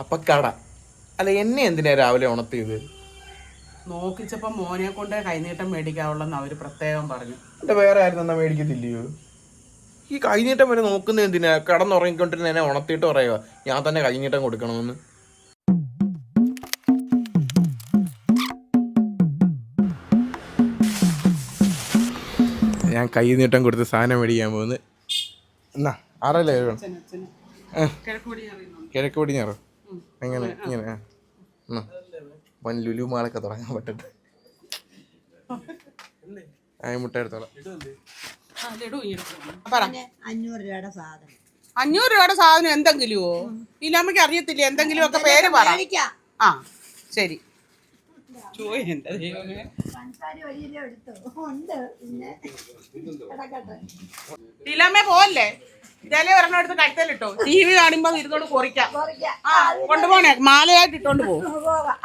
അപ്പൊ കട. അല്ല എന്നെ എന്തിനാ രാവിലെ ഉണർത്തിയത്? നോക്കിച്ചപ്പോ മോനെ കൊണ്ട് കൈനീട്ടം മേടിക്കാവുള്ളെന്ന് അവർ പ്രത്യേകം പറഞ്ഞു. എന്റെ വേറെ ആരും എന്നാ മേടിക്കത്തില്ലയോ? ഈ കൈനീട്ടം വരെ നോക്കുന്ന എന്തിനാ? കടന്നുറങ്ങിക്കൊണ്ടിരുന്ന എന്നെ ഉണർത്തിയിട്ട് പറയുക ഞാൻ തന്നെ കൈനീട്ടം കൊടുക്കണമെന്ന്. ഞാൻ കൈനീട്ടം കൊടുത്ത് സാധനം മേടിക്കാൻ പോകുന്നത് എന്നാ ആറല്ലേ കിഴക്കുപടി ആ. ഇങ്ങനെ. എന്നാ. വൻ ലുലു മാളൊക്കെ തുടങ്ങാൻ പറ്റട്ടെ. ആ മുട്ട എടുത്തോളാം. പറ. അഞ്ഞൂറ് രൂപയുടെ സാധനം. അഞ്ഞൂറ് രൂപയുടെ സാധനം എന്തെങ്കിലുമോ അറിയത്തില്ല എന്തെങ്കിലും ഒക്കെ പേര് പറ. ആ ശരി. ഇല്ലമ്മേ പോവല്ലേ? ഇതല്ലേ ഒരെണ്ണം എടുത്ത് കഴുത്തലിട്ടോ? ടി വി കാണുമ്പോ ഇരുന്നോട് കൊറിക്കാം. ആ കൊണ്ടുപോണേ. മാലയായിട്ട് ഇട്ടോണ്ട് പോകാം.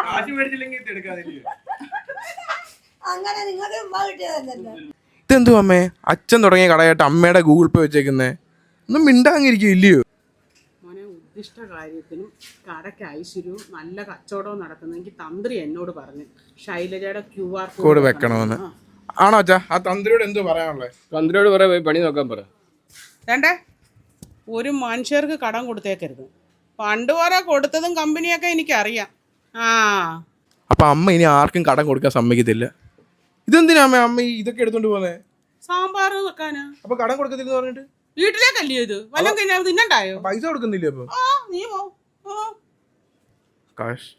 അങ്ങനെ നിങ്ങൾക്ക് ഉമ്മ കിട്ടിയതല്ലോ ഇതെന്തു അമ്മേ? അച്ഛൻ തുടങ്ങിയ കടയായിട്ട് അമ്മയുടെ ഗൂഗിൾ പേ വെച്ചേക്കുന്നേ. ഒന്നും മിണ്ടാങ്ങിരിക്കും ഇല്ലയോ? മോനെ ഉദ്ദിഷ്ട കാര്യത്തിനും കടയ്ക്ക് ഐശ്വര്യവും നല്ല കച്ചവടവും നടക്കുന്നെങ്കിൽ തന്ത്രി എന്നോട് പറഞ്ഞു. ശൈലജയുടെ ക്യു ആർ കോഡ് വെക്കണമെന്ന്. ആണോ അച്ഛാ? ആ തന്ത്രിയോട് എന്തോ പറയാനുള്ളത് തന്ത്രിയോട് പറയാ പോയി പണി നോക്കാൻ പറ. വേണ്ടേ? ഒരു മനുഷ്യർക്ക് കടം കൊടുത്തേക്കരുത്. പണ്ട് വരെ കൊടുത്തതും കമ്പനിയൊക്കെ എനിക്കറിയാം. ആ. അപ്പൊ അമ്മ ഇനി ആർക്കും കടം കൊടുക്കാൻ സമ്മതിക്കത്തില്ല. ഇതെന്തിനാ അമ്മ അമ്മ ഈ ഇതൊക്കെ എടുത്തോണ്ട് പോന്നെ? സാമ്പാർ വെക്കാനാ. അപ്പൊ കടം കൊടുക്കത്തില്ല പറഞ്ഞിട്ട്? വീട്ടിലേക്കല്ലേ ഇത്? വല്ലതും കഴിഞ്ഞാൽ തിന്നണ്ടായോ? പൈസ കൊടുക്കുന്നില്ലേ അപ്പൊ? ആ നീ പോ. ആ. കാശ്.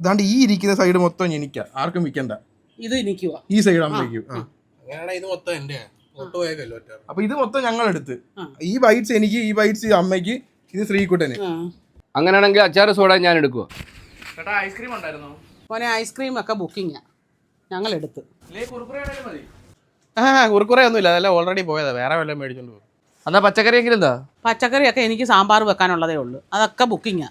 ഇതാണ്ട് ഈ ഇരിക്കുന്ന സൈഡ് മൊത്തം എനിക്കാ ആർക്കും വിൽക്കണ്ട. ഇത് എനിക്കുവാ. ഈ സൈഡ് അമ്മയ്ക്കും. അങ്ങനെയാണെങ്കിൽ ഇത് മൊത്തം എന്റെ അപ്പൊ ഇത് മൊത്തം ഞങ്ങൾ എടുത്ത് ഈ ബൈറ്റ്സ് എനിക്ക് ഈ ബൈറ്റ്സ് അമ്മയ്ക്ക് ഇത് ശ്രീകുട്ടന്. അങ്ങനെയാണെങ്കിൽ അച്ചാർ സോഡ ഞാൻ എടുക്കുവോ? ചേട്ടാ ഐസ്ക്രീം ഉണ്ടായിരുന്നു? മോനെ ഐസ്ക്രീം ഒക്കെ ബുക്കിംഗ് ഞങ്ങൾ എടുത്ത് മതി. ആ കുറുക്കുറേ ഒന്നുമില്ല അതെല്ലാം ഓൾറെഡി പോയതാ. വേറെ വല്ലതും മേടിച്ചോണ്ട് പോകും. എന്നാ പച്ചക്കറി എങ്കിലും എന്താ? പച്ചക്കറിയൊക്കെ എനിക്ക് സാമ്പാർ വെക്കാനുള്ളതേ ഉള്ളൂ. അതൊക്കെ ബുക്കിങ്ങാ